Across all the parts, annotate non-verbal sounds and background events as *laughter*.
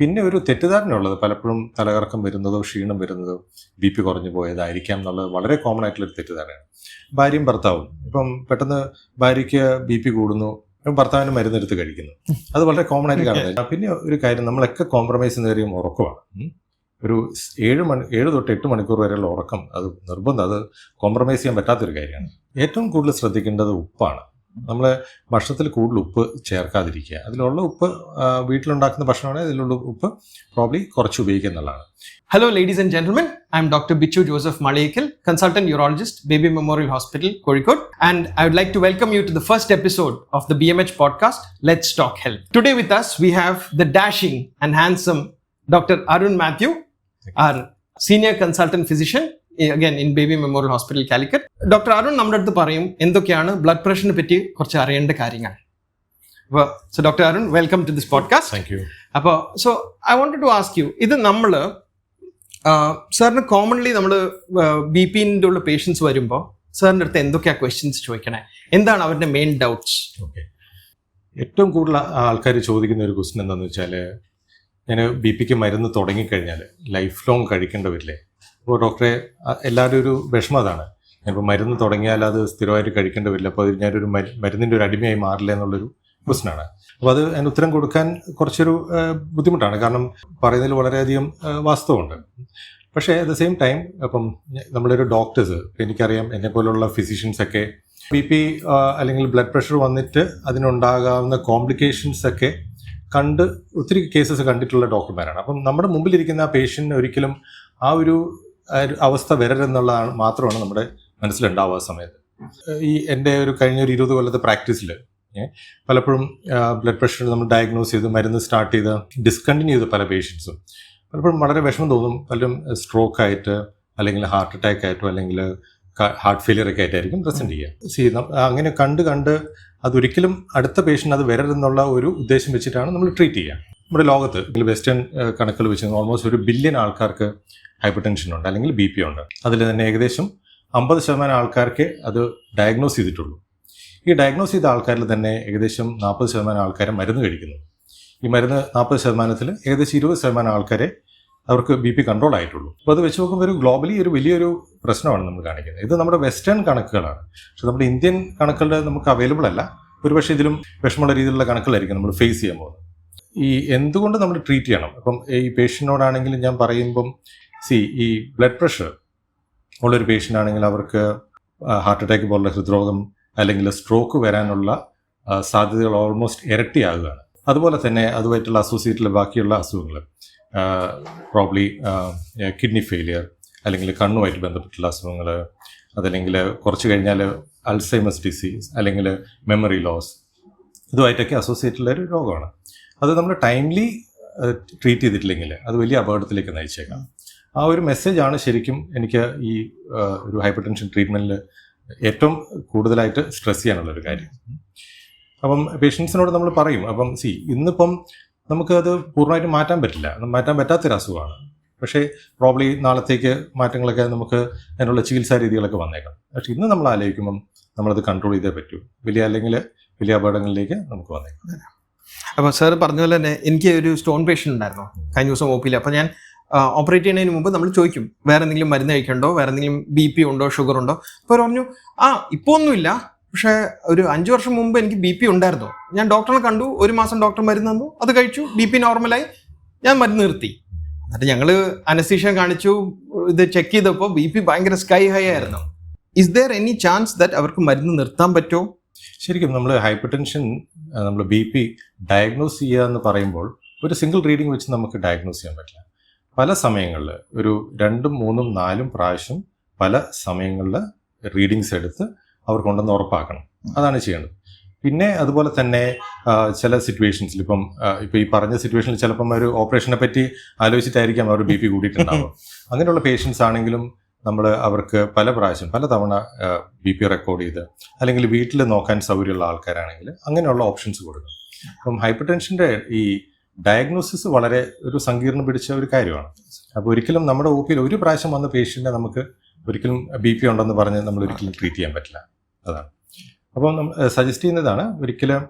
പിന്നെ ഒരു തെറ്റിദ്ധാരണ ഉള്ളത് പലപ്പോഴും തലകറക്കം വരുന്നതോ ക്ഷീണം വരുന്നതോ ബി പി കുറഞ്ഞു പോയതായിരിക്കാം എന്നുള്ളത് വളരെ കോമൺ ആയിട്ടുള്ള ഒരു തെറ്റിദ്ധാരണയാണ്. ഭാര്യയും ഭർത്താവും. ഇപ്പം പെട്ടെന്ന് ഭാര്യയ്ക്ക് ബി പി കൂടുന്നു ഭർത്താവിന് മരുന്നെടുത്ത് കഴിക്കുന്നു. അത് വളരെ കോമൺ ആയിട്ട് കാണുന്നത്. പിന്നെ ഒരു കാര്യം നമ്മളൊക്കെ കോംപ്രമൈസ് എന്ന് കാര്യം ഉറക്കമാണ്. ഒരു ഏഴ് മണി ഏഴ് തൊട്ട് എട്ട് മണിക്കൂർ വരെയുള്ള ഉറക്കം അത് നിർബന്ധം. അത് കോംപ്രമൈസ് ചെയ്യാൻ പറ്റാത്തൊരു കാര്യമാണ്. ഏറ്റവും കൂടുതൽ ശ്രദ്ധിക്കേണ്ടത് ഉപ്പാണ്. നമ്മുടെ ഭക്ഷണത്തിൽ കൂടുതൽ ഉപ്പ് ചേർക്കാതിരിക്കുക. അതിലുള്ള ഉപ്പ് വീട്ടിലുണ്ടാക്കുന്ന ഭക്ഷണമാണെങ്കിൽ അതിലുള്ള ഉപ്പ് പ്രോബ്ലി കുറച്ച് ഉപയോഗിക്കുന്നതാണ് hello ladies and gentlemen I'm doctor Bichu Joseph Malayekkal consultant urologist Baby Memorial Hospital Kozhikode and I would like to welcome you to the first episode of the B M H podcast let's talk health today with us we have the dashing and handsome doctor Arun Mathew R senior consultant physician again in Baby Memorial Hospital Calicut doctor Arun നമ്മുടെ അടുത്ത് പറയും എന്തൊക്കെയാണ് blood പ്രഷറിനെ പറ്റി കുറച്ച് അറിയേണ്ട കാര്യങ്ങൾ. അപ്പോൾ so doctor Arun welcome to this podcast thank you അപ്പോൾ so I want to ask you ഇത് നമ്മൾ സാറിന് കോമൺലി നമ്മൾ ബി പിന്റെ ഉള്ള പേഷ്യൻസ് വരുമ്പോൾ സാറിന്റെ അടുത്ത് എന്തൊക്കെയാ ക്വസ്റ്റ്യൻസ് ചോദിക്കണേ? എന്താണ് അവരുടെ മെയിൻ ഡൗട്ട്സ് ഓക്കെ ഏറ്റവും കൂടുതൽ ആൾക്കാർ ചോദിക്കുന്ന ഒരു ക്വസ്റ്റ്യൻ എന്താണെന്ന് വെച്ചാൽ ഞാൻ ബി പിക്ക് മരുന്ന് തുടങ്ങിക്കഴിഞ്ഞാൽ ലൈഫ് ലോങ് കഴിക്കേണ്ടി വരില്ലേ അപ്പോൾ ഡോക്ടറെ എല്ലാവരും ഒരു വിഷമം അതാണ്. ഞാനിപ്പോൾ മരുന്ന് തുടങ്ങിയാൽ അത് സ്ഥിരമായിട്ട് കഴിക്കേണ്ടി വരില്ല അപ്പോൾ അത് ഞാനൊരു മരുന്നിന്റെ ഒരു അടിമയായി മാറില്ല എന്നുള്ളൊരു പ്രശ്നമാണ്. അപ്പോൾ അത് അതിന് ഉത്തരം കൊടുക്കാൻ കുറച്ചൊരു ബുദ്ധിമുട്ടാണ്. കാരണം പറയുന്നതിൽ വളരെയധികം വാസ്തവമുണ്ട്. പക്ഷേ അറ്റ് ദ സെയിം ടൈം അപ്പം നമ്മളൊരു ഡോക്ടേഴ്സ് എനിക്കറിയാം എന്നെ പോലുള്ള ഫിസിഷ്യൻസ് ഒക്കെ ബി പി അല്ലെങ്കിൽ ബ്ലഡ് പ്രഷർ വന്നിട്ട് അതിനുണ്ടാകാവുന്ന കോംപ്ലിക്കേഷൻസ് ഒക്കെ കണ്ട് ഒത്തിരി കേസസ് കണ്ടിട്ടുള്ള ഡോക്ടർമാരാണ്. അപ്പം നമ്മുടെ മുമ്പിലിരിക്കുന്ന ആ പേഷ്യന്റിന് ഒരിക്കലും ആ ഒരു അവസ്ഥ വരരുതെന്നുള്ളതാണ് മാത്രമാണ് നമ്മുടെ മനസ്സിലുണ്ടാവുക സമയത്ത്. ഈ എന്റെ ഒരു കഴിഞ്ഞ ഒരു ഇരുപത് കൊല്ലത്തെ പ്രാക്ടീസിൽ പലപ്പോഴും ബ്ലഡ് പ്രഷർ നമ്മൾ ഡയഗ്നോസ് ചെയ്ത് മരുന്ന് സ്റ്റാർട്ട് ചെയ്ത് ഡിസ്കണ്ടിന്യൂ ചെയ്ത പല പേഷ്യൻസും പലപ്പോഴും വളരെ വിഷമം തോന്നും. പലരും സ്ട്രോക്ക് ആയിട്ട് അല്ലെങ്കിൽ ഹാർട്ട് അറ്റാക്ക് ആയിട്ടോ അല്ലെങ്കിൽ ഹാർട്ട് ഫെയിലിയർ ഒക്കെ ആയിട്ടായിരിക്കും പ്രസന്റ് ചെയ്യുക. സി അങ്ങനെ കണ്ട് കണ്ട് അതൊരിക്കലും അടുത്ത പേഷ്യന്റ് അത് വരരുതെന്നുള്ള ഒരു ഉദ്ദേശം വെച്ചിട്ടാണ് നമ്മൾ ട്രീറ്റ് ചെയ്യുക. നമ്മുടെ ലോകത്ത് വെസ്റ്റേൺ കണക്കുകൾ വെച്ച് ഓൾമോസ്റ്റ് ഒരു ബില്യൺ ആൾക്കാർക്ക് ഹൈപ്പർ ടെൻഷൻ ഉണ്ട് അല്ലെങ്കിൽ ബി പി ഉണ്ട്. അതിൽ തന്നെ ഏകദേശം അമ്പത് ശതമാനം ആൾക്കാർക്ക് അത് ഡയഗ്നോസ് ചെയ്തിട്ടുള്ളൂ. ഈ ഡയഗ്നോസ് ചെയ്ത ആൾക്കാരിൽ തന്നെ ഏകദേശം നാൽപ്പത് ശതമാനം ആൾക്കാരെ മരുന്ന് കഴിക്കുന്നു. ഈ മരുന്ന് നാൽപ്പത് ശതമാനത്തിൽ ഏകദേശം ഇരുപത് ശതമാനം ആൾക്കാരെ അവർക്ക് ബി പി കൺട്രോൾ ആയിട്ടുള്ളൂ. അപ്പോൾ അത് വെച്ച് നോക്കുമ്പോൾ ഒരു ഗ്ലോബലി ഒരു വലിയൊരു പ്രശ്നമാണ് നമ്മൾ കാണിക്കുന്നത്. ഇത് നമ്മുടെ വെസ്റ്റേൺ കണക്കുകളാണ്. പക്ഷെ നമ്മുടെ ഇന്ത്യൻ കണക്കുകളുടെ നമുക്ക് അവൈലബിൾ അല്ല. ഒരുപക്ഷെ ഇതിലും വിഷമമുള്ള രീതിയിലുള്ള കണക്കുകളായിരിക്കും നമ്മൾ ഫേസ് ചെയ്യാൻ പോകുന്നത്. ഈ എന്തുകൊണ്ട് നമ്മൾ ട്രീറ്റ് ചെയ്യണം? അപ്പം ഈ പേഷ്യന്റിനോടാണെങ്കിലും ഞാൻ പറയുമ്പം സി ഈ ബ്ലഡ് പ്രഷർ ഉള്ളൊരു പേഷ്യന്റ് ആണെങ്കിൽ അവർക്ക് ഹാർട്ട് അറ്റാക്ക് പോലുള്ള ഹൃദ്രോഗം അല്ലെങ്കിൽ സ്ട്രോക്ക് വരാനുള്ള സാധ്യതകൾ ഓൾമോസ്റ്റ് ഇരട്ടിയാകുകയാണ്. അതുപോലെ തന്നെ അതുമായിട്ടുള്ള അസോസിയേറ്റിലെ ബാക്കിയുള്ള അസുഖങ്ങൾ പ്രോബ്ലി കിഡ്നി ഫെയിലിയർ അല്ലെങ്കിൽ കണ്ണുമായിട്ട് ബന്ധപ്പെട്ടുള്ള അസുഖങ്ങൾ അതല്ലെങ്കിൽ കുറച്ച് കഴിഞ്ഞാൽ അൾസൈമസ് ഡിസീസ് അല്ലെങ്കിൽ മെമ്മറി ലോസ് ഇതുമായിട്ടൊക്കെ അസോസിയേറ്റുള്ള ഒരു രോഗമാണ്. അത് നമ്മൾ ടൈംലി ട്രീറ്റ് ചെയ്തിട്ടില്ലെങ്കിൽ അത് വലിയ അപകടത്തിലേക്ക് നയിച്ചേക്കാം. ആ ഒരു മെസ്സേജാണ് ശരിക്കും എനിക്ക് ഈ ഒരു ഹൈപ്പർ ടെൻഷൻ ട്രീറ്റ്മെന്റിൽ ഏറ്റവും കൂടുതലായിട്ട് സ്ട്രെസ് ചെയ്യാനുള്ള ഒരു കാര്യം. അപ്പം പേഷ്യൻസിനോട് നമ്മൾ പറയും അപ്പം സി ഇന്നിപ്പം നമുക്ക് അത് പൂർണമായിട്ട് മാറ്റാൻ പറ്റില്ല. മാറ്റാൻ പറ്റാത്തൊരു അസുഖമാണ്. പക്ഷേ പ്രോബ്ലി നാളത്തേക്ക് മാറ്റങ്ങളൊക്കെ നമുക്ക് അതിനുള്ള ചികിത്സാ രീതികളൊക്കെ വന്നേക്കാം. പക്ഷെ ഇന്ന് നമ്മൾ ആലോചിക്കുമ്പം നമ്മളത് കൺട്രോൾ ചെയ്തേ പറ്റൂ. വലിയ അല്ലെങ്കിൽ വലിയ അപകടങ്ങളിലേക്ക് നമുക്ക് വന്നേക്കാം. അപ്പോൾ സാർ പറഞ്ഞ പോലെ തന്നെ എനിക്ക് ഒരു സ്റ്റോൺ പേഷ്യന്റ് ഉണ്ടായിരുന്നു കഴിഞ്ഞ ദിവസം ഒ പിയിൽ അപ്പോൾ ഞാൻ ഓപ്പറേറ്റ് ചെയ്യുന്നതിന് മുമ്പ് നമ്മൾ ചോദിക്കും വേറെ എന്തെങ്കിലും മരുന്ന് കഴിക്കണ്ടോ? വേറെ എന്തെങ്കിലും ബി പി ഉണ്ടോ? ഷുഗർ ഉണ്ടോ? അപ്പോൾ പറഞ്ഞു ആ ഇപ്പോൾ ഒന്നുമില്ല. പക്ഷേ ഒരു അഞ്ച് വർഷം മുമ്പ് എനിക്ക് ബി പി ഉണ്ടായിരുന്നു. ഞാൻ ഡോക്ടറെ കണ്ടു. ഒരു മാസം ഡോക്ടർ മരുന്ന് തന്നു. അത് കഴിച്ചു. ബി പി നോർമലായി. ഞാൻ മരുന്ന് നിർത്തി. എന്നിട്ട് ഞങ്ങൾ അനസ്തീഷ്യ കാണിച്ചു. ഇത് ചെക്ക് ചെയ്തപ്പോൾ ബി പി ഭയങ്കര സ്കൈ ഹൈ ആയിരുന്നു. Is there any chance that അവർക്ക് മരുന്ന് നിർത്താൻ പറ്റുമോ? ശരിക്കും നമ്മൾ ഹൈപ്പർ ടെൻഷൻ നമ്മൾ ബി പി ഡയഗ്നോസ് ചെയ്യുക എന്ന് പറയുമ്പോൾ ഒരു സിംഗിൾ റീഡിംഗ് വെച്ച് നമുക്ക് ഡയഗ്നോസ് ചെയ്യാൻ പറ്റില്ല. പല സമയങ്ങളിൽ ഒരു രണ്ടും മൂന്നും നാലും പ്രാവശ്യം പല സമയങ്ങളിൽ റീഡിങ്സ് എടുത്ത് അവർ കൊണ്ടുവന്ന് ഉറപ്പാക്കണം. അതാണ് ചെയ്യേണ്ടത്. പിന്നെ അതുപോലെ തന്നെ ചില സിറ്റുവേഷൻസിൽ ഇപ്പം ഇപ്പം ഈ പറഞ്ഞ സിറ്റുവേഷനിൽ ചിലപ്പം ഒരു ഓപ്പറേഷനെ പറ്റി ആലോചിച്ചിട്ടായിരിക്കാം അവർ ബി പി കൂടിയിട്ടുണ്ടാവുക. *laughs* അങ്ങനെയുള്ള പേഷ്യൻസ് ആണെങ്കിലും നമ്മൾ അവർക്ക് പല പ്രാവശ്യം പല തവണ ബി പി റെക്കോർഡ് ചെയ്ത് അല്ലെങ്കിൽ വീട്ടിൽ നോക്കാൻ സൗകര്യമുള്ള ആൾക്കാരാണെങ്കിൽ അങ്ങനെയുള്ള ഓപ്ഷൻസ് കൊടുക്കും അപ്പം ഹൈപ്പർ ടെൻഷന്റെ ഈ ഡയഗ്നോസിസ് വളരെ ഒരു സങ്കീർണം പിടിച്ച ഒരു കാര്യമാണ്. അപ്പോൾ ഒരിക്കലും നമ്മുടെ ഒ പിയിൽ ഒരു പ്രാവശ്യം വന്ന പേഷ്യന്റിനെ നമുക്ക് ഒരിക്കലും ബി പി ഉണ്ടെന്ന് പറഞ്ഞ് നമ്മൾ ഒരിക്കലും ട്രീറ്റ് ചെയ്യാൻ പറ്റില്ല. അതാണ്. അപ്പം നമ്മൾ സജസ്റ്റ് ചെയ്യുന്നതാണ് ഒരിക്കലും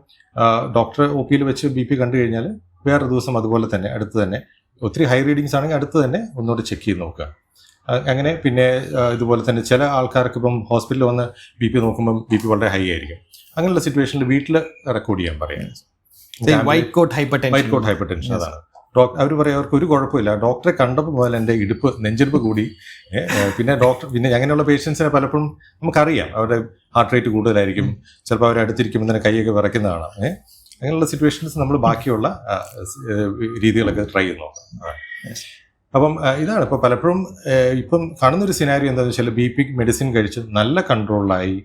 ഡോക്ടർ ഒ പിയിൽ വെച്ച് ബി പി കണ്ടു കഴിഞ്ഞാൽ വേറൊരു ദിവസം അതുപോലെ തന്നെ അടുത്ത് തന്നെ ഒത്തിരി ഹൈ റീഡിങ്സ് ആണെങ്കിൽ അടുത്ത് തന്നെ ഒന്നുകൂടെ ചെക്ക് ചെയ്ത് നോക്കുക. അങ്ങനെ പിന്നെ ഇതുപോലെ തന്നെ ചില ആൾക്കാർക്ക് ഇപ്പം ഹോസ്പിറ്റലിൽ വന്ന് ബി പി നോക്കുമ്പം ബി പി വളരെ ഹൈ ആയിരിക്കും. അങ്ങനെയുള്ള സിറ്റുവേഷനിൽ വീട്ടിൽ റെക്കോർഡ് ചെയ്യാൻ പറയാം. White coat hyper white coat hypertension അതാണ്. ഡോക്ടർ അവർ പറയും അവർക്ക് ഒരു കുഴപ്പമില്ല. ഡോക്ടറെ കണ്ടപ്പോൾ മുതൽ എന്റെ ഇടുപ്പ് നെഞ്ചെടുപ്പ് കൂടി. പിന്നെ ഡോക്ടർ പിന്നെ അങ്ങനെയുള്ള പേഷ്യൻസിനെ പലപ്പോഴും നമുക്കറിയാം. അവരുടെ ഹാർട്ട് റേറ്റ് കൂടുതലായിരിക്കും. ചിലപ്പോൾ അവർ അടുത്തിരിക്കുമ്പോൾ തന്നെ കൈയൊക്കെ വിറയ്ക്കുന്നതാണ്. അങ്ങനെയുള്ള സിറ്റുവേഷൻസ് നമ്മൾ ബാക്കിയുള്ള രീതികളൊക്കെ ട്രൈ. Yes. അപ്പം ഇതാണ്. ഇപ്പോൾ പലപ്പോഴും ഇപ്പം കാണുന്നൊരു സിനാരി എന്താണെന്ന് വെച്ചാൽ ബി പി മെഡിസിൻ കഴിച്ച് നല്ല കൺട്രോളായി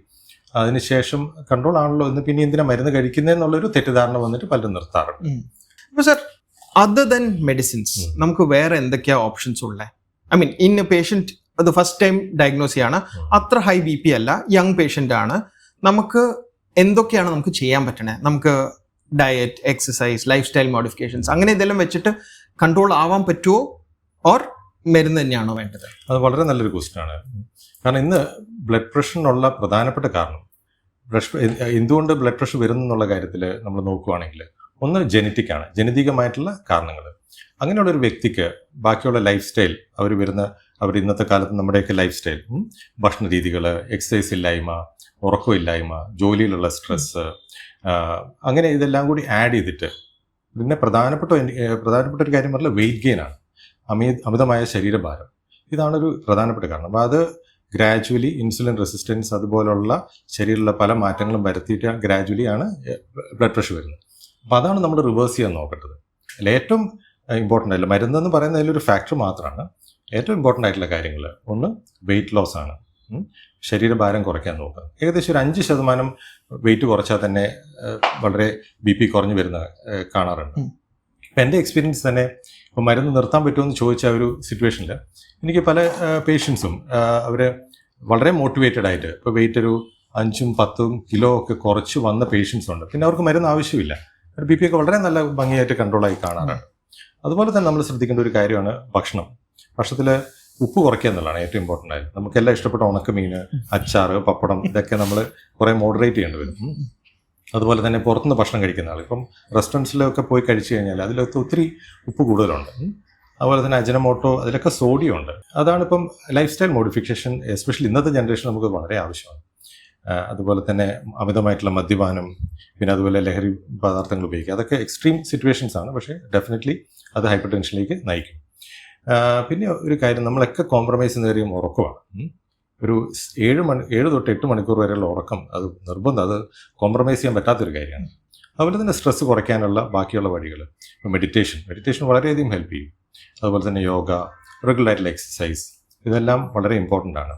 അതിനുശേഷം കൺട്രോൾ ആണല്ലോ എന്ന് പിന്നെ എന്തിനാ മരുന്ന് കഴിക്കുന്നതെന്നുള്ളൊരു തെറ്റിദ്ധാരണ വന്നിട്ട് പലരും നിർത്താറുണ്ട്. അപ്പോൾ സർ അതർ ദൻ മെഡിസിൻസ് നമുക്ക് വേറെ എന്തൊക്കെയാ ഓപ്ഷൻസ് ഉള്ളത് ഐ മീൻ ഇൻ പേഷ്യന്റ് അത് ഫസ്റ്റ് ടൈം ഡയഗ്നോസ് ചെയ്യാണ്. അത്ര ഹൈ ബി പി അല്ല യങ് പേഷ്യന്റ് ആണ്. നമുക്ക് എന്തൊക്കെയാണ് നമുക്ക് ചെയ്യാൻ പറ്റണേ? നമുക്ക് diet exercise lifestyle modifications അങ്ങനെ ഇതെല്ലാം വെച്ചിട്ട് കൺട്രോൾ ആവാൻ പറ്റുമോ ഓർ മരുന്ന് തന്നെയാണോ വേണ്ടത്? അത് വളരെ നല്ലൊരു ക്വസ്റ്റ്യൻ ആണ്. കാരണം ഇന്ന് ബ്ലഡ് പ്രഷറിനുള്ള പ്രധാനപ്പെട്ട കാരണം പ്രഷർ എന്തുകൊണ്ട് ബ്ലഡ് പ്രഷർ വരുന്നു എന്നുള്ള കാര്യത്തിൽ നമ്മൾ നോക്കുകയാണെങ്കിൽ ഒന്ന് ജനറ്റിക് ആണ് ജനിതികമായിട്ടുള്ള കാരണങ്ങൾ അങ്ങനെയുള്ള ഒരു വ്യക്തിക്ക് ബാക്കിയുള്ള ലൈഫ് സ്റ്റൈൽ അവർ വരുന്ന അവർ ഇന്നത്തെ കാലത്ത് നമ്മുടെയൊക്കെ ലൈഫ് സ്റ്റൈൽ ഭക്ഷണ രീതികൾ എക്സസൈസ് ഇല്ലായ്മ ഉറക്കമില്ലായ്മ ജോലിയിലുള്ള സ്ട്രെസ് അങ്ങനെ ഇതെല്ലാം കൂടി ആഡ് ചെയ്തിട്ട് പിന്നെ പ്രധാനപ്പെട്ട പ്രധാനപ്പെട്ട ഒരു കാര്യം പറഞ്ഞാൽ വെയിറ്റ് ഗെയിൻ ആണ്. അമി അമിതമായ ശരീരഭാരം. ഇതാണ് ഒരു പ്രധാനപ്പെട്ട കാരണം. അപ്പോൾ അത് ഗ്രാജുവലി ഇൻസുലിൻ റെസിസ്റ്റൻസ് അതുപോലുള്ള ശരീരത്തിലുള്ള പല മാറ്റങ്ങളും വരുത്തിയിട്ട് ഗ്രാജുവലി ആണ് ബ്ലഡ് പ്രഷർ വരുന്നത്. അപ്പോൾ അതാണ് നമ്മൾ റിവേഴ്സ് ചെയ്യാൻ നോക്കേണ്ടത്. അല്ല ഏറ്റവും ഇമ്പോർട്ടന്റ് ആയിട്ടുള്ള മരുന്നെന്ന് പറയുന്നത് അതിലൊരു ഫാക്ടർ മാത്രമാണ് ഏറ്റവും ഇമ്പോർട്ടന്റ് ആയിട്ടുള്ള കാര്യങ്ങൾ. ഒന്ന് വെയിറ്റ് ലോസ് ആണ്. ശരീരഭാരം കുറയ്ക്കാൻ നോക്കുക. ഏകദേശം ഒരു അഞ്ച് ശതമാനം വെയിറ്റ് കുറച്ചാൽ തന്നെ വളരെ ബി പി കുറഞ്ഞു വരുന്ന കാണാറുണ്ട്. ഇപ്പം എന്റെ എക്സ്പീരിയൻസ് തന്നെ ഇപ്പോൾ മരുന്ന് നിർത്താൻ പറ്റുമോ എന്ന് ചോദിച്ച ഒരു സിറ്റുവേഷനിൽ എനിക്ക് പല പേഷ്യൻസും അവർ വളരെ മോട്ടിവേറ്റഡ് ആയിട്ട് ഇപ്പോൾ വെയിറ്റ് ഒരു അഞ്ചും പത്തും കിലോ ഒക്കെ കുറച്ച് വന്ന പേഷ്യൻസ് ഉണ്ട്. പിന്നെ അവർക്ക് മരുന്ന് ആവശ്യമില്ല. ബി പി ഒക്കെ വളരെ നല്ല ഭംഗിയായിട്ട് കൺട്രോളായി കാണാറുണ്ട് അതുപോലെ തന്നെ നമ്മൾ ശ്രദ്ധിക്കേണ്ട ഒരു കാര്യമാണ് ഭക്ഷണം. ഭക്ഷണത്തിൽ ഉപ്പ് കുറയ്ക്കുക എന്നുള്ളതാണ് ഏറ്റവും ഇമ്പോർട്ടന്റ് ആയത് നമുക്കെല്ലാം ഇഷ്ടപ്പെട്ട ഉണക്കമീൻ അച്ചാറ് പപ്പടം ഇതൊക്കെ നമ്മൾ കുറേ മോഡറേറ്റ് ചെയ്യേണ്ടി വരും. അതുപോലെ തന്നെ പുറത്തുനിന്ന് ഭക്ഷണം കഴിക്കുന്ന ആൾ ഇപ്പം റെസ്റ്റോറൻസിലൊക്കെ പോയി കഴിച്ചു കഴിഞ്ഞാൽ അതിലൊക്കെ ഒത്തിരി ഉപ്പ് കൂടുതലുണ്ട്. അതുപോലെ തന്നെ അജനമോട്ടോ അതിലൊക്കെ സോഡിയം ഉണ്ട് അതാണ് ഇപ്പം ലൈഫ് സ്റ്റൈൽ മോഡിഫിക്കേഷൻ എസ്പെഷ്യലി ഇന്നത്തെ ജനറേഷൻ നമുക്ക് വളരെ ആവശ്യമാണ്. അതുപോലെ തന്നെ അമിതമായിട്ടുള്ള മദ്യപാനം പിന്നെ അതുപോലെ ലഹരി പദാർത്ഥങ്ങൾ ഉപയോഗിക്കുക. അതൊക്കെ എക്സ്ട്രീം സിറ്റുവേഷൻസ് ആണ്. പക്ഷേ ഡെഫിനറ്റ്ലി അത് ഹൈപ്പർ ടെൻഷനിലേക്ക് നയിക്കും. പിന്നെ ഒരു കാര്യം നമ്മളൊക്കെ കോംപ്രമൈസ് കാര്യം ഉറക്കമാണ്. ഒരു ഏഴ് മണി ഏഴ് തൊട്ട് എട്ട് മണിക്കൂർ വരെയുള്ള ഉറക്കം അത് നിർബന്ധം അത് കോംപ്രമൈസ് ചെയ്യാൻ പറ്റാത്തൊരു കാര്യമാണ്. അതുപോലെ തന്നെ സ്ട്രെസ് കുറയ്ക്കാനുള്ള ബാക്കിയുള്ള വഴികൾ മെഡിറ്റേഷൻ മെഡിറ്റേഷൻ വളരെയധികം ഹെൽപ്പ് ചെയ്യും. അതുപോലെ തന്നെ യോഗ റെഗുലർ ആയിട്ടുള്ള എക്സസൈസ് ഇതെല്ലാം വളരെ ഇമ്പോർട്ടന്റ് ആണ്.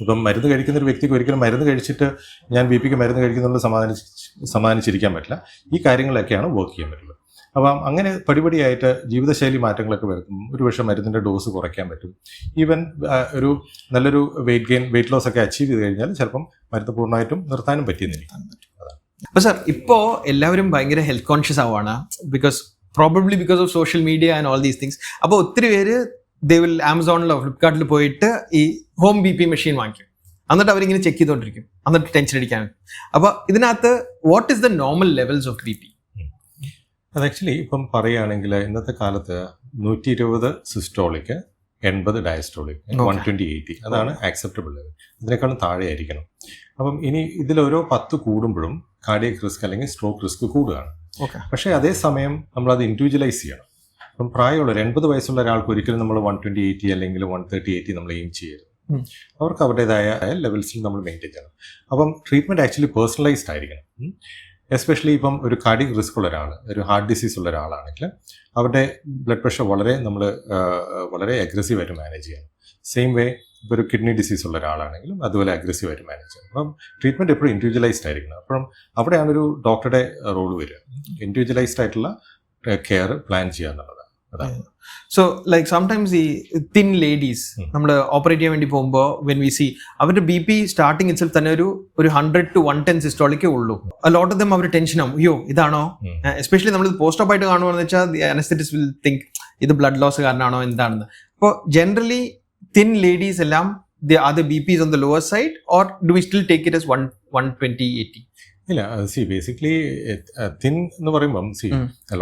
ഇപ്പം മരുന്ന് കഴിക്കുന്ന ഒരു വ്യക്തിക്ക് ഒരിക്കലും മരുന്ന് കഴിച്ചിട്ട് ഞാൻ ബി പിക്ക് മരുന്ന് കഴിക്കുന്നുള്ള സമാധാനിച്ച് സമാധാനിച്ചിരിക്കാൻ പറ്റില്ല. ഈ കാര്യങ്ങളൊക്കെയാണ് വർക്ക് ചെയ്യാൻ പറ്റുള്ളൂ അപ്പം അങ്ങനെ പടിപടിയായിട്ട് ജീവിതശൈലി മാറ്റങ്ങളൊക്കെ വരുത്തും. ഒരുപക്ഷെ മരുന്നിന്റെ ഡോസ് കുറയ്ക്കാൻ പറ്റും. ഈവൻ ഒരു നല്ലൊരു വെയിറ്റ് ഗെയിൻ വെയിറ്റ് ലോസ് ഒക്കെ അച്ചീവ് ചെയ്ത് കഴിഞ്ഞാൽ ചിലപ്പം മരുന്ന് പൂർണമായിട്ടും നിർത്താനും പറ്റിയെന്നില്ല അപ്പൊ സാർ ഇപ്പോ എല്ലാവരും ഭയങ്കര health conscious ആവാണ് because probably because of social media and all these things അപ്പോൾ ഒത്തിരി പേര് ദേ വിൽ ആമസോണിലോ ഫ്ലിപ്കാർട്ടിൽ പോയിട്ട് ഈ ഹോം ബി പി മെഷീൻ വാങ്ങിക്കും. എന്നിട്ട് അവരിങ്ങനെ ചെക്ക് ചെയ്തുകൊണ്ടിരിക്കും. എന്നിട്ട് ടെൻഷൻ അടിക്കാൻ അപ്പോൾ ഇതിനകത്ത് what is the normal levels of B P അത് ആക്ച്വലി ഇപ്പം പറയുകയാണെങ്കിൽ ഇന്നത്തെ കാലത്ത് നൂറ്റി ഇരുപത് സിസ്റ്റോളിക്ക് എൺപത് ഡയസ്റ്റോളിക് വൺ ട്വന്റി എയ്റ്റി അതാണ് ആക്സെപ്റ്റബിൾ ലെവൽ അതിനേക്കാളും താഴെ ആയിരിക്കണം അപ്പം ഇനി ഇതിലോരോ പത്ത് കൂടുമ്പോഴും കാർഡിയക് റിസ്ക് അല്ലെങ്കിൽ സ്ട്രോക്ക് റിസ്ക് കൂടുകയാണ്. ഓക്കെ പക്ഷേ അതേസമയം നമ്മളത് ഇൻഡിവിജ്വലൈസ് ചെയ്യണം. അപ്പം പ്രായമുള്ള ഒരു എൺപത് വയസ്സുള്ള ഒരാൾക്ക് ഒരിക്കലും നമ്മൾ വൺ ട്വന്റി എയ്റ്റി അല്ലെങ്കിൽ വൺ തേർട്ടി എയ്റ്റി നമ്മൾ എയിം ചെയ്യരുത്. അവർക്ക് അവരുടേതായ ലെവൽസിൽ നമ്മൾ മെയിന്റെയിൻ ചെയ്യണം. അപ്പം ട്രീറ്റ്മെന്റ് ആക്ച്വലി പേഴ്സണലൈസ്ഡ് ആയിരിക്കണം. എസ്പെഷ്യലി ഇപ്പം ഒരു കാർഡിക് റിസ്ക് ഉള്ള ഒരാൾ ഒരു ഹാർട്ട് ഡിസീസ് ഉള്ള ഒരാളാണെങ്കിൽ അവരുടെ ബ്ലഡ് പ്രഷർ വളരെ നമ്മൾ വളരെ അഗ്രസീവായിട്ട് മാനേജ് ചെയ്യണം. സെയിം വേ ഇപ്പോൾ ഒരു കിഡ്നി ഡിസീസ് ഉള്ള ഒരാളാണെങ്കിലും അതുപോലെ അഗ്രസീവായിട്ട് മാനേജ് ചെയ്യണം. അപ്പം ട്രീറ്റ്മെന്റ് എപ്പോഴും ഇൻഡിവിജ്വലൈസ്ഡ് ആയിരിക്കണം. അപ്പം അവിടെയാണ് ഒരു ഡോക്ടറുടെ റോൾ വരിക. ഇൻഡിവിജ്വലൈസ്ഡ് ആയിട്ടുള്ള കെയർ പ്ലാൻ ചെയ്യുക എന്നുള്ളത്. അതാണ്. സോ ലൈക്ക് സംടൈംസ് ഈ തിൻ ലേഡീസ്. നമ്മൾ ഓപ്പറേറ്റ് ചെയ്യാൻ വേണ്ടി പോകുമ്പോൾ വെൻ വി സി അവരുടെ ബി പി സ്റ്റാർട്ടിങ് ഇറ്റ്സെൽ തന്നെ ഒരു ഒരു ഹൺഡ്രഡ് ടു വൺ ടെൻ സിസ്റ്റോളിക്കേ ഉള്ളൂ. ലോട്ട് ഓഫ് ദം അവർ ടെൻഷനാവും അയ്യോ ഇതാണോ. എസ്പെഷ്യലി നമ്മൾ പോസ്റ്റ് ഓപ്പ് ആയിട്ട് കാണുകയെന്ന് വെച്ചാൽ അനസ്തെറ്റിസ് വിൽ തിങ്ക് ഇത് ബ്ലഡ് ലോസ് കാരണമാണോ എന്താണെന്ന്. അപ്പോൾ ജനറലി തിൻ ലേഡീസ് എല്ലാം the B P is on the lower side or do we still take it as one one twenty eighty ഇല്ല സി ബേസിക്കലി തിൻ എന്ന് പറയുമ്പം സി.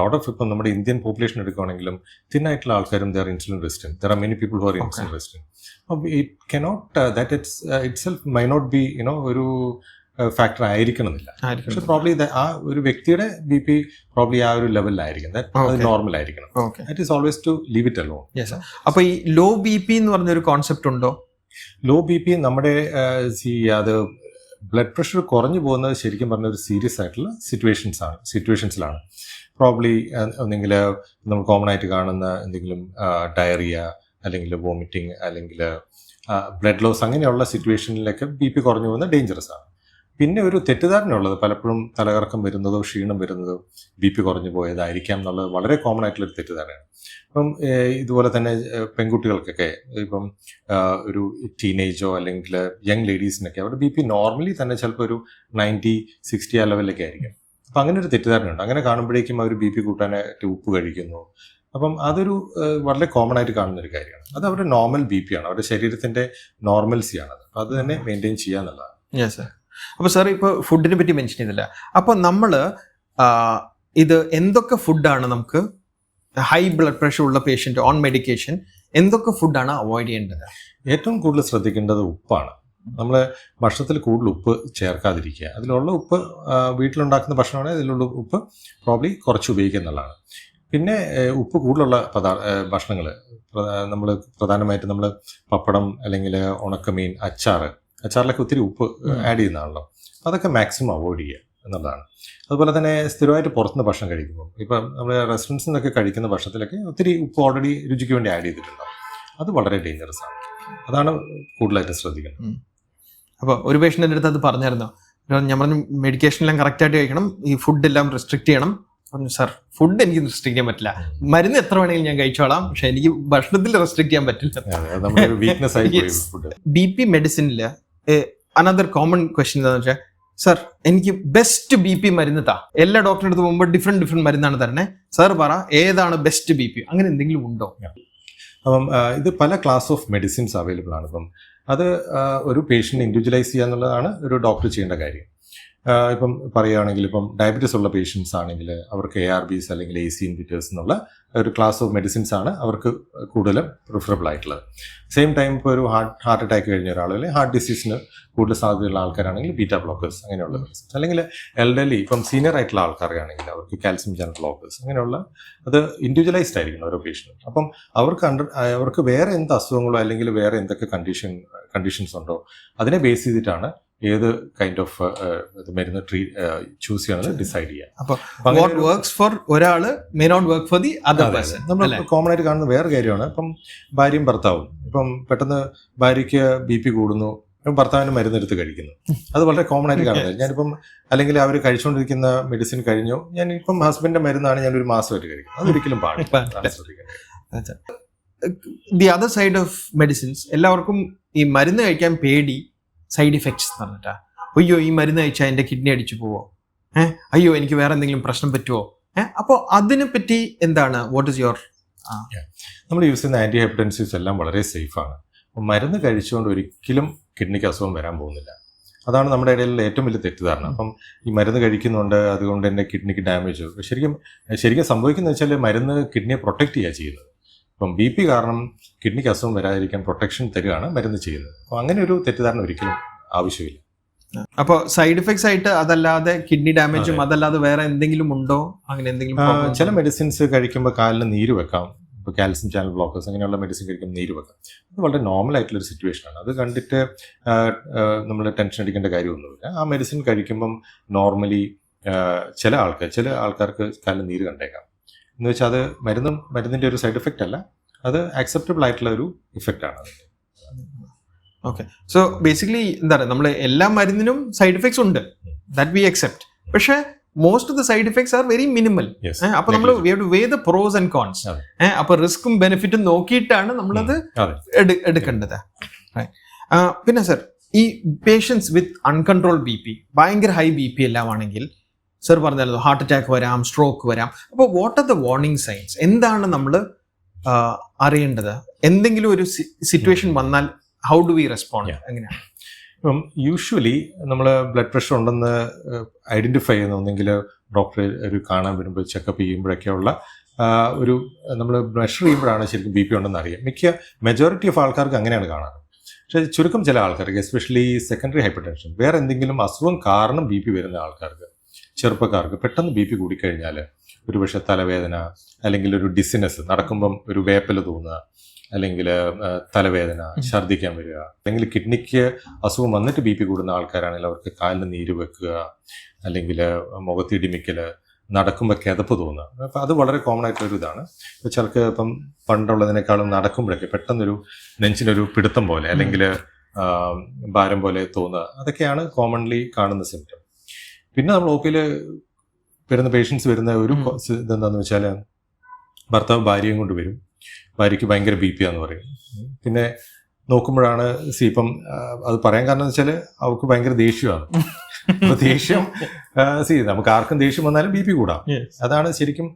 ലോട്ട് ഓഫ് ഇപ്പം നമ്മുടെ ഇന്ത്യൻ പോപ്പുലേഷൻ എടുക്കുകയാണെങ്കിലും തിൻ ആയിട്ടുള്ള ആൾക്കാരും there insulin resistant there are many people who are insulin resistant അപ്പം it cannot that it's itself may not be you know ഒരു factor ആയിരിക്കണമെന്നില്ല. പക്ഷെ പ്രോബ്ലി ആ ഒരു വ്യക്തിയുടെ ബി പി പ്രോബ്ലി ആ ഒരു ലെവലിലായിരിക്കും അത് നോർമൽ ആയിരിക്കണം. That is always to leave it alone yes അപ്പൊ ഈ ലോ ബി പി എന്ന് പറഞ്ഞൊരു കോൺസെപ്റ്റ് ഉണ്ടോ? ലോ ബി പി നമ്മുടെ സി അത് ബ്ലഡ് പ്രഷർ കുറഞ്ഞു പോകുന്നത് ശരിക്കും പറഞ്ഞ ഒരു സീരിയസ് ആയിട്ടുള്ള സിറ്റുവേഷൻസ് ആണ് സിറ്റുവേഷൻസിലാണ് പ്രോബ്ലി ഒന്നെങ്കിൽ നമ്മൾ കോമൺ ആയിട്ട് കാണുന്ന എന്തെങ്കിലും ഡയറിയ അല്ലെങ്കിൽ വോമിറ്റിംഗ് അല്ലെങ്കിൽ ബ്ലഡ് ലോസ് അങ്ങനെയുള്ള സിറ്റുവേഷനിലൊക്കെ ബി പി കുറഞ്ഞു പോകുന്നത് ഡേഞ്ചറസ് ആണ്. പിന്നെ ഒരു തെറ്റിദ്ധാരണ ഉള്ളത് പലപ്പോഴും തലകറക്കം വരുന്നതോ ക്ഷീണം വരുന്നതോ ബി പി കുറഞ്ഞു പോയതായിരിക്കാം എന്നുള്ളത് വളരെ കോമൺ ആയിട്ടുള്ള ഒരു തെറ്റിദ്ധാരണയാണ്. അപ്പം ഇതുപോലെ തന്നെ പെൺകുട്ടികൾക്കൊക്കെ ഇപ്പം ഒരു ടീനേജോ അല്ലെങ്കിൽ യങ് ലേഡീസിനൊക്കെ അവരുടെ ബി പി നോർമലി തന്നെ ചിലപ്പോൾ ഒരു നയന്റി സിക്സ്റ്റി ആ ലെവലിലൊക്കെ ആയിരിക്കും. അപ്പം അങ്ങനെ ഒരു തെറ്റിദ്ധാരണയുണ്ട്. അങ്ങനെ കാണുമ്പോഴേക്കും അവർ ബി പി കൂട്ടാനായിട്ട് ഉപ്പ് കഴിക്കുന്നു. അപ്പം അതൊരു വളരെ കോമൺ ആയിട്ട് കാണുന്ന ഒരു കാര്യമാണ്. അത് അവരുടെ നോർമൽ ബി പി ആണ്. അവരുടെ ശരീരത്തിന്റെ നോർമൽസിയാണ് അത് അത് തന്നെ മെയിന്റെയിൻ ചെയ്യാന്നുള്ളതാണ്. യെസ് സാർ അപ്പോൾ സാർ ഇപ്പോൾ ഫുഡിനെ പറ്റി മെൻഷൻ ചെയ്തില്ല. അപ്പോൾ നമ്മൾ ഇത് എന്തൊക്കെ ഫുഡാണ് നമുക്ക് ഹൈ ബ്ലഡ് പ്രഷർ ഉള്ള പേഷ്യന്റ് ഓൺ മെഡിക്കേഷൻ എന്തൊക്കെ ഫുഡാണ് അവോയ്ഡ് ചെയ്യേണ്ടത്? ഏറ്റവും കൂടുതൽ ശ്രദ്ധിക്കേണ്ടത് ഉപ്പാണ്. നമ്മൾ ഭക്ഷണത്തിൽ കൂടുതൽ ഉപ്പ് ചേർക്കാതിരിക്കുക. അതിലുള്ള ഉപ്പ് വീട്ടിലുണ്ടാക്കുന്ന ഭക്ഷണമാണെങ്കിൽ അതിലുള്ള ഉപ്പ് പ്രോബ്ലി കുറച്ച് ഉപയോഗിക്കുക എന്നുള്ളതാണ്. പിന്നെ ഉപ്പ് കൂടുതലുള്ള പദാ ഭക്ഷണങ്ങൾ നമ്മൾ പ്രധാനമായിട്ടും നമ്മൾ പപ്പടം അല്ലെങ്കിൽ ഉണക്കമീൻ അച്ചാറ് അച്ചാറിലൊക്കെ ഒത്തിരി ഉപ്പ്. ആഡ് ചെയ്യുന്നതാണല്ലോ. അതൊക്കെ മാക്സിമം അവോയ്ഡ് ചെയ്യുക എന്നുള്ളതാണ്. അതുപോലെ തന്നെ സ്ഥിരമായിട്ട് പുറത്തുനിന്ന് ഭക്ഷണം കഴിക്കുമ്പോൾ ഇപ്പം നമ്മൾ റെസ്റ്റോറൻസിൽ നിന്നൊക്കെ കഴിക്കുന്ന ഭക്ഷണത്തിലൊക്കെ ഒത്തിരി ഉപ്പ് ഓൾറെഡി രുചിക്ക് വേണ്ടി ആഡ് ചെയ്തിട്ടുണ്ടാവും. അത് വളരെ ഡേഞ്ചറസ് ആണ്. അതാണ് കൂടുതലായിട്ട് ശ്രദ്ധിക്കുന്നത് അപ്പോൾ ഒരു പേഷ്യന്റെ അടുത്ത് അത് പറഞ്ഞായിരുന്നു. ഞാൻ പറഞ്ഞു മെഡിക്കേഷൻ എല്ലാം കറക്റ്റായിട്ട് കഴിക്കണം. ഈ ഫുഡ് എല്ലാം റെസ്ട്രിക്ട് ചെയ്യണം. പറഞ്ഞു സാർ ഫുഡ് എനിക്ക് റെസ്ട്രിക്ട് ചെയ്യാൻ പറ്റില്ല. മരുന്ന് എത്ര വേണമെങ്കിലും ഞാൻ കഴിച്ചോളാം. പക്ഷെ എനിക്ക് ഭക്ഷണത്തിൽ റെസ്ട്രിക്ട് ചെയ്യാൻ പറ്റില്ല. ബി പി മെഡിസിനിൽ അനദർ കോമൺ ക്വസ്റ്റ്യൻ എന്താണെന്ന് വെച്ചാൽ സാർ എനിക്ക് ബെസ്റ്റ് ബി പി മരുന്ന് താ എല്ലാ ഡോക്ടറെ അടുത്ത് പോകുമ്പോൾ ഡിഫറെന്റ് ഡിഫറെന്റ് മരുന്നാണ് തരണേ. സാർ പറ ഏതാണ് ബെസ്റ്റ് ബി പി അങ്ങനെ എന്തെങ്കിലും ഉണ്ടോ? അപ്പം ഇത് പല ക്ലാസ് ഓഫ് മെഡിസിൻസ് അവൈലബിൾ ആണ്. ഇപ്പം അത് ഒരു പേഷ്യന്റ് ഇൻഡിവിജ്വലൈസ് ചെയ്യുക എന്നുള്ളതാണ് ഒരു ഡോക്ടർ ചെയ്യേണ്ട കാര്യം. ഇപ്പം പറയുകയാണെങ്കിൽ ഇപ്പം ഡയബറ്റീസ് ഉള്ള പേഷ്യൻസ് ആണെങ്കിൽ അവർക്ക് എ ആർ ബിസ് അല്ലെങ്കിൽ എ സി ഇൻഹിബിറ്റേഴ്സ് എന്നുള്ള ഒരു ക്ലാസ് ഓഫ് മെഡിസിൻസ് ആണ് അവർക്ക് കൂടുതലും പ്രിഫറബിൾ ആയിട്ടുള്ളത്. സെയിം ടൈം ഇപ്പോൾ ഒരു ഹാർട്ട് ഹാർട്ട് അറ്റാക്ക് കഴിഞ്ഞ ഒരാൾ അല്ലെങ്കിൽ ഹാർട്ട് ഡിസീസിന് കൂടുതൽ സാധ്യതയുള്ള ആൾക്കാരാണെങ്കിൽ ബീറ്റ ബ്ലോക്കേഴ്സ് അങ്ങനെയുള്ള മെഡിസിൻസ് അല്ലെങ്കിൽ എൽഡർലി ഇപ്പം സീനിയർ ആയിട്ടുള്ള ആൾക്കാരാണെങ്കിൽ അവർക്ക് കാൽസ്യം ചാനൽ ബ്ലോക്കേഴ്സ് അങ്ങനെയുള്ള അത് ഇൻഡിവിജ്വലൈസ്ഡ് ആയിരിക്കും ഓരോ പേഷ്യന്റും അപ്പം അവർക്ക് അണ്ടർ അവർക്ക് വേറെ എന്ത് അസുഖങ്ങളോ അല്ലെങ്കിൽ വേറെ എന്തൊക്കെ കണ്ടീഷൻ കണ്ടീഷൻസ് ഉണ്ടോ അതിനെ ബേസ് ചെയ്തിട്ടാണ് ഏത് കൈൻഡ് ഓഫ് മരുന്ന് ട്രീ ചൂസ് ചെയ്യണമെന്ന് ഡിസൈഡ് ചെയ്യാം. അപ്പൊ അപ്പൊ വാട്ട് വർക്ക്സ് ഫോർ ഒരാൾ may not work for the other person നമ്മൾ കോമൺ ആയിട്ട് കാണുന്ന വേറെ കാര്യമാണ്. ഇപ്പം ഭാര്യയും ഭർത്താവും. ഇപ്പം പെട്ടെന്ന് ഭാര്യയ്ക്ക് ബി പി കൂടുന്നു. ഭർത്താവിന് മരുന്നെടുത്ത് കഴിക്കുന്നു. അത് വളരെ കോമൺ ആയിട്ട് കാണുന്നത്. ഞാനിപ്പം അല്ലെങ്കിൽ അവർ കഴിച്ചുകൊണ്ടിരിക്കുന്ന മെഡിസിൻ കഴിഞ്ഞു. ഞാൻ ഇപ്പം ഹസ്ബൻഡിന്റെ മരുന്നാണ് ഞാൻ ഒരു മാസം വരെ കഴിക്കുന്നത്. അതൊരിക്കലും പാടില്ല. The other side of medicines എല്ലാവർക്കും ഈ മരുന്ന് കഴിക്കാൻ പേടി സൈഡ് ഇഫക്ട്സ് എന്ന് പറഞ്ഞിട്ടാ. അയ്യോ ഈ മരുന്ന് കഴിച്ചാൽ എന്റെ കിഡ്നി അടിച്ചു പോവോ? ഏഹ് അയ്യോ എനിക്ക് വേറെ എന്തെങ്കിലും പ്രശ്നം പറ്റുമോ ഏഹ് അപ്പോൾ അതിനെ പറ്റി എന്താണ്? വാട്ട് ഇസ് യുവർ നമ്മൾ യൂസ് ചെയ്യുന്ന ആന്റി ഹൈപ്പർടെൻസീവ്സ് എല്ലാം വളരെ സേഫാണ് മരുന്ന് കഴിച്ചുകൊണ്ട് ഒരിക്കലും കിഡ്നിക്ക് അസുഖം വരാൻ പോകുന്നില്ല. അതാണ് നമ്മുടെ ഇടയിലുള്ള ഏറ്റവും വലിയ തെറ്റിദ്ധാരണ. അപ്പം ഈ മരുന്ന് കഴിക്കുന്നുണ്ട് അതുകൊണ്ട് എന്റെ കിഡ്നിക്ക് ഡാമേജ് ശരിക്കും ശരിക്കും സംഭവിക്കുന്നത് വെച്ചാൽ മരുന്ന് കിഡ്നിയെ പ്രൊട്ടക്റ്റ് ചെയ്യുക ചെയ്യുന്നത്. അപ്പം ബി പി കാരണം കിഡ്നിക്ക് അസുഖം വരാതിരിക്കാൻ പ്രൊട്ടക്ഷൻ തരികയാണ് മരുന്ന് ചെയ്യുന്നത്. അപ്പോൾ അങ്ങനെ ഒരു തെറ്റിദ്ധാരണ ഒരിക്കലും ആവശ്യമില്ല. അപ്പോൾ സൈഡ് ഇഫക്ട്സ് ആയിട്ട് അതല്ലാതെ കിഡ്നി ഡാമേജും അതെ. അതല്ലാതെ വേറെ എന്തെങ്കിലും ഉണ്ടോ? അങ്ങനെ എന്തെങ്കിലും ചില? മെഡിസിൻസ് കഴിക്കുമ്പോൾ കാലിൽ നീര് വെക്കാം. ഇപ്പോൾ കാൽസ്യം ചാനൽ ബ്ലോക്കേഴ്സ് അങ്ങനെയുള്ള മെഡിസിൻ കഴിക്കുമ്പോൾ നീര് വെക്കാം. അത് വളരെ നോർമൽ ആയിട്ടുള്ള ഒരു സിറ്റുവേഷൻ ആണ്. അത് കണ്ടിട്ട് നമ്മൾ ടെൻഷൻ അടിക്കേണ്ട കാര്യമൊന്നുമില്ല. ആ മെഡിസിൻ കഴിക്കുമ്പം നോർമലി ചില ആൾക്കാർ ചില ആൾക്കാർക്ക് കാലിൽ നീര് കണ്ടേക്കാം. എന്ന് വെച്ചാൽ അത് മരുന്നും മരുന്നിന്റെ ഒരു സൈഡ് എഫക്റ്റ് അല്ല. അത് ആക്സെപ്റ്റബിൾ ആയിട്ടുള്ള ഒരു ഇഫക്റ്റ് ആണ്. ഓക്കെ സോ ബേസിക്കലി എന്താ പറയുക നമ്മൾ എല്ലാ മരുന്നിനും സൈഡ് ഇഫക്ട്സ് ഉണ്ട് ദാറ്റ് വി അക്സെപ്റ്റ് പക്ഷേ most of the side effects are very minimal അപ്പൊ നമ്മൾ weigh the pros and cons. അപ്പൊ റിസ്ക്കും ബെനിഫിറ്റും നോക്കിയിട്ടാണ് നമ്മളത് എടുക്കേണ്ടത്. പിന്നെ സർ ഈ patients with uncontrolled B P ഭയങ്കര ഹൈ ബി പി എല്ലാം ആണെങ്കിൽ സർ പറഞ്ഞല്ലോ ഹാർട്ട് അറ്റാക്ക് വരാം സ്ട്രോക്ക് വരാം. അപ്പോൾ what are the warning signs എന്താണ് നമ്മൾ അറിയേണ്ടത്? എന്തെങ്കിലും ഒരു സിറ്റുവേഷൻ വന്നാൽ ഹൗ ഡു വി റെസ്പോണ്ട് എങ്ങനെയാണ് ഇപ്പം യൂഷ്വലി നമ്മൾ ബ്ലഡ് പ്രഷർ ഉണ്ടെന്ന് ഐഡന്റിഫൈ ചെയ്യുന്ന ഒന്നെങ്കിൽ ഡോക്ടറെ ഒരു കാണാൻ വരുമ്പോൾ ചെക്കപ്പ് ചെയ്യുമ്പോഴൊക്കെയുള്ള ഒരു നമ്മൾ മെഷർ ചെയ്യുമ്പോഴാണ് ശരിക്കും ബി പി ഉണ്ടെന്ന് അറിയാം. മിക്ക മെജോറിറ്റി ഓഫ് ആൾക്കാർക്ക് അങ്ങനെയാണ് കാണാറ്. പക്ഷേ ചുരുക്കം ചില ആൾക്കാർക്ക് എസ്പെഷ്യലി സെക്കൻഡറി ഹൈപ്പർ ടെൻഷൻ വേറെ എന്തെങ്കിലും അസുഖം കാരണം ബി പി വരുന്ന ആൾക്കാർക്ക് ചെറുപ്പക്കാർക്ക് പെട്ടെന്ന് ബി പി കൂടിക്കഴിഞ്ഞാൽ ഒരുപക്ഷെ തലവേദന അല്ലെങ്കിൽ ഒരു ഡിസിനസ് നടക്കുമ്പം ഒരു വേപ്പൽ തോന്നുക അല്ലെങ്കിൽ തലവേദന ഛർദ്ദിക്കാൻ വരിക അല്ലെങ്കിൽ കിഡ്നിക്ക് അസുഖം വന്നിട്ട് ബി പി കൂടുന്ന ആൾക്കാരാണെങ്കിൽ അവർക്ക് കാലിന് നീര് വെക്കുക അല്ലെങ്കിൽ മുഖത്തിടിമിക്കൽ നടക്കുമ്പോൾ കിതപ്പ് തോന്നുക. അപ്പം അത് വളരെ കോമൺ ആയിട്ടുള്ളൊരു ഇതാണ്. ഇപ്പം ചിലർക്ക് ഇപ്പം പണ്ടുള്ളതിനേക്കാളും നടക്കുമ്പോഴൊക്കെ പെട്ടെന്നൊരു നെഞ്ചിനൊരു പിടുത്തം പോലെ അല്ലെങ്കിൽ ഭാരം പോലെ തോന്നുക. അതൊക്കെയാണ് കോമൺലി കാണുന്ന സിംറ്റം പിന്നെ നമ്മൾ ഒ വരുന്ന പേഷ്യൻസ് വരുന്ന ഒരു ഇതെന്താന്ന് വെച്ചാൽ ഭർത്താവ് ഭാര്യയും കൊണ്ട് വരും. ഭാര്യയ്ക്ക് ഭയങ്കര ബി പി ആന്ന് പറയും. പിന്നെ നോക്കുമ്പോഴാണ് സി ഇപ്പം അത് പറയാൻ കാരണം എന്ന് വെച്ചാൽ അവർക്ക് ഭയങ്കര ദേഷ്യമാണ്. അപ്പൊ ദേഷ്യം സി നമുക്ക് ആർക്കും ദേഷ്യം വന്നാലും ബി പി കൂടാം. അതാണ് ശരിക്കും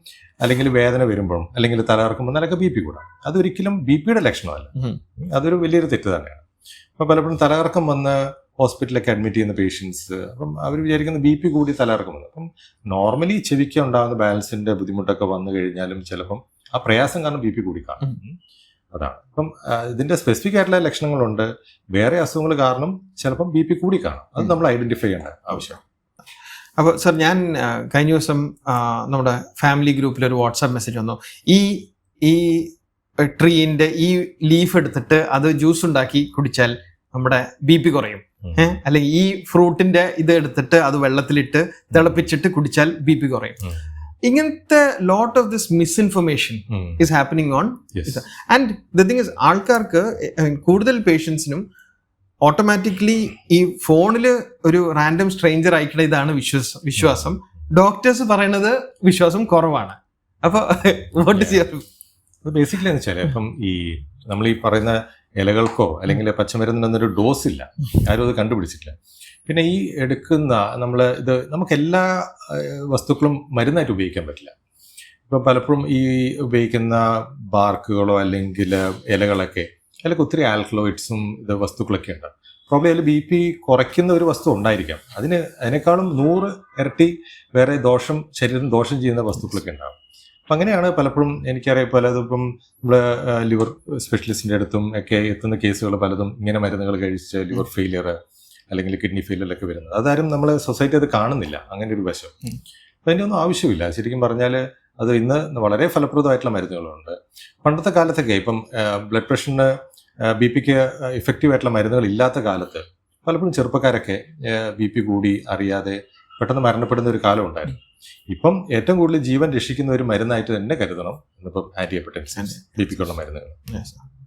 അല്ലെങ്കിൽ വേദന വരുമ്പോഴും അല്ലെങ്കിൽ തലകറക്കം വന്നാലൊക്കെ ബി പി കൂടാം. അതൊരിക്കലും ബി പിയുടെ ലക്ഷണമല്ല. അതൊരു വലിയൊരു തെറ്റ് തന്നെയാണ്. അപ്പൊ പലപ്പോഴും തലകറക്കം വന്ന് ഹോസ്പിറ്റലിലൊക്കെ അഡ്മിറ്റ് ചെയ്യുന്ന പേഷ്യൻസ് അപ്പം അവർ വിചാരിക്കുന്ന ബി പി കൂടി തലകറക്കം വന്നു അപ്പം നോർമലി ചെവിക്ക് ഉണ്ടാകുന്ന ബാലൻസിന്റെ ബുദ്ധിമുട്ടൊക്കെ വന്നു കഴിഞ്ഞാലും ചിലപ്പം ആ പ്രയാസം കാരണം ബി പി കൂടി കാണും. അതാണ്. അപ്പം ഇതിന്റെ സ്പെസിഫിക് ആയിട്ടുള്ള ലക്ഷണങ്ങളുണ്ട്. വേറെ അസുഖങ്ങൾ കാരണം ചിലപ്പം ബി പി കൂടി കാണും. അത് നമ്മൾ ഐഡന്റിഫൈ ചെയ്യേണ്ട ആവശ്യമാണ്. അപ്പോൾ സർ ഞാൻ കഴിഞ്ഞ ദിവസം നമ്മുടെ ഫാമിലി ഗ്രൂപ്പിൽ ഒരു വാട്സാപ്പ് മെസ്സേജ് വന്നു. ഈ ഈ ട്രീന്റെ ഈ ലീഫ് എടുത്തിട്ട് അത് ജ്യൂസ് ഉണ്ടാക്കി കുടിച്ചാൽ നമ്മുടെ ബി പി കുറയും. അല്ലെങ്കിൽ ഈ ഫ്രൂട്ടിന്റെ ഇത് എടുത്തിട്ട് അത് വെള്ളത്തിലിട്ട് തിളപ്പിച്ചിട്ട് കുടിച്ചാൽ ബി പി കുറയും. ഇങ്ങനത്തെ lot of this misinformation. Is happening on and the thing is ആൾക്കാർക്ക് കൂടുതൽ പേഷ്യൻസിനും ഓട്ടോമാറ്റിക്കലി ഈ ഫോണിൽ ഒരു റാൻഡം സ്ട്രേഞ്ചർ അയക്കണ ഇതാണ് വിശ്വാസം വിശ്വാസം. ഡോക്ടേഴ്സ് പറയുന്നത് വിശ്വാസം കുറവാണ്. അപ്പൊ വാട്ട് ഇസ് യുവർ ബേസിക്കലി എന്ന് വെച്ചാൽ ഇപ്പം ഈ നമ്മൾ ഈ പറയുന്ന ഇലകൾക്കോ അല്ലെങ്കിൽ പച്ചമരുന്നിനൊന്നൊരു ഡോസ് ഇല്ല ആരും അത് കണ്ടുപിടിച്ചിട്ടില്ല. പിന്നെ ഈ എടുക്കുന്ന നമ്മൾ ഇത് നമുക്ക് എല്ലാ വസ്തുക്കളും മരുന്നായിട്ട് ഉപയോഗിക്കാൻ പറ്റില്ല. ഇപ്പം പലപ്പോഴും ഈ ഉപയോഗിക്കുന്ന ബാർക്കുകളോ അല്ലെങ്കിൽ ഇലകളൊക്കെ അതിലൊക്കെ ഒത്തിരി ആൽക്കലോയിഡ്സും ഇത് വസ്തുക്കളൊക്കെ ഉണ്ട്. പ്രോബ്ലം അതിൽ ബി പി കുറയ്ക്കുന്ന ഒരു വസ്തു ഉണ്ടായിരിക്കാം. അതിന് അതിനേക്കാളും നൂറ് ഇരട്ടി വേറെ ദോഷം ശരീരം ദോഷം ചെയ്യുന്ന വസ്തുക്കളൊക്കെ ഉണ്ടാകും അപ്പം അങ്ങനെയാണ് പലപ്പോഴും എനിക്കറിയാം പലതും ഇപ്പം നമ്മുടെ ലിവർ സ്പെഷ്യലിസ്റ്റിന്റെ അടുത്തും ഒക്കെ എത്തുന്ന കേസുകൾ പലതും ഇങ്ങനെ മരുന്നുകൾ കഴിച്ച് ലിവർ ഫെയിലിയർ അല്ലെങ്കിൽ കിഡ്നി ഫെയിലിയറിലൊക്കെ വരുന്നത്. അതാരും നമ്മൾ സൊസൈറ്റി അത് കാണുന്നില്ല. അങ്ങനെ ഒരു വശം. അപ്പം അതിന്റെ ഒന്നും ആവശ്യമില്ല. ശരിക്കും പറഞ്ഞാൽ അത് ഇന്ന് വളരെ ഫലപ്രദമായിട്ടുള്ള മരുന്നുകളുണ്ട്. പണ്ടത്തെ കാലത്തൊക്കെ ഇപ്പം ബ്ലഡ് പ്രഷറിന് ബി പിക്ക് ഇഫക്റ്റീവ് ആയിട്ടുള്ള മരുന്നുകൾ ഇല്ലാത്ത കാലത്ത് പലപ്പോഴും ചെറുപ്പക്കാരൊക്കെ ബി പി കൂടി അറിയാതെ പെട്ടെന്ന് മരണപ്പെടുന്ന ഒരു കാലം ഉണ്ടായിരുന്നു. ഇപ്പം ഏറ്റവും കൂടുതൽ ജീവൻ രക്ഷിക്കുന്ന ഒരു മരുന്നായിട്ട് തന്നെ കരുതണം. ഇന്നിപ്പം ആന്റി ഹെപ്പറ്റൈറ്റിസ് ബി പിക്കുള്ള മരുന്നുകൾ.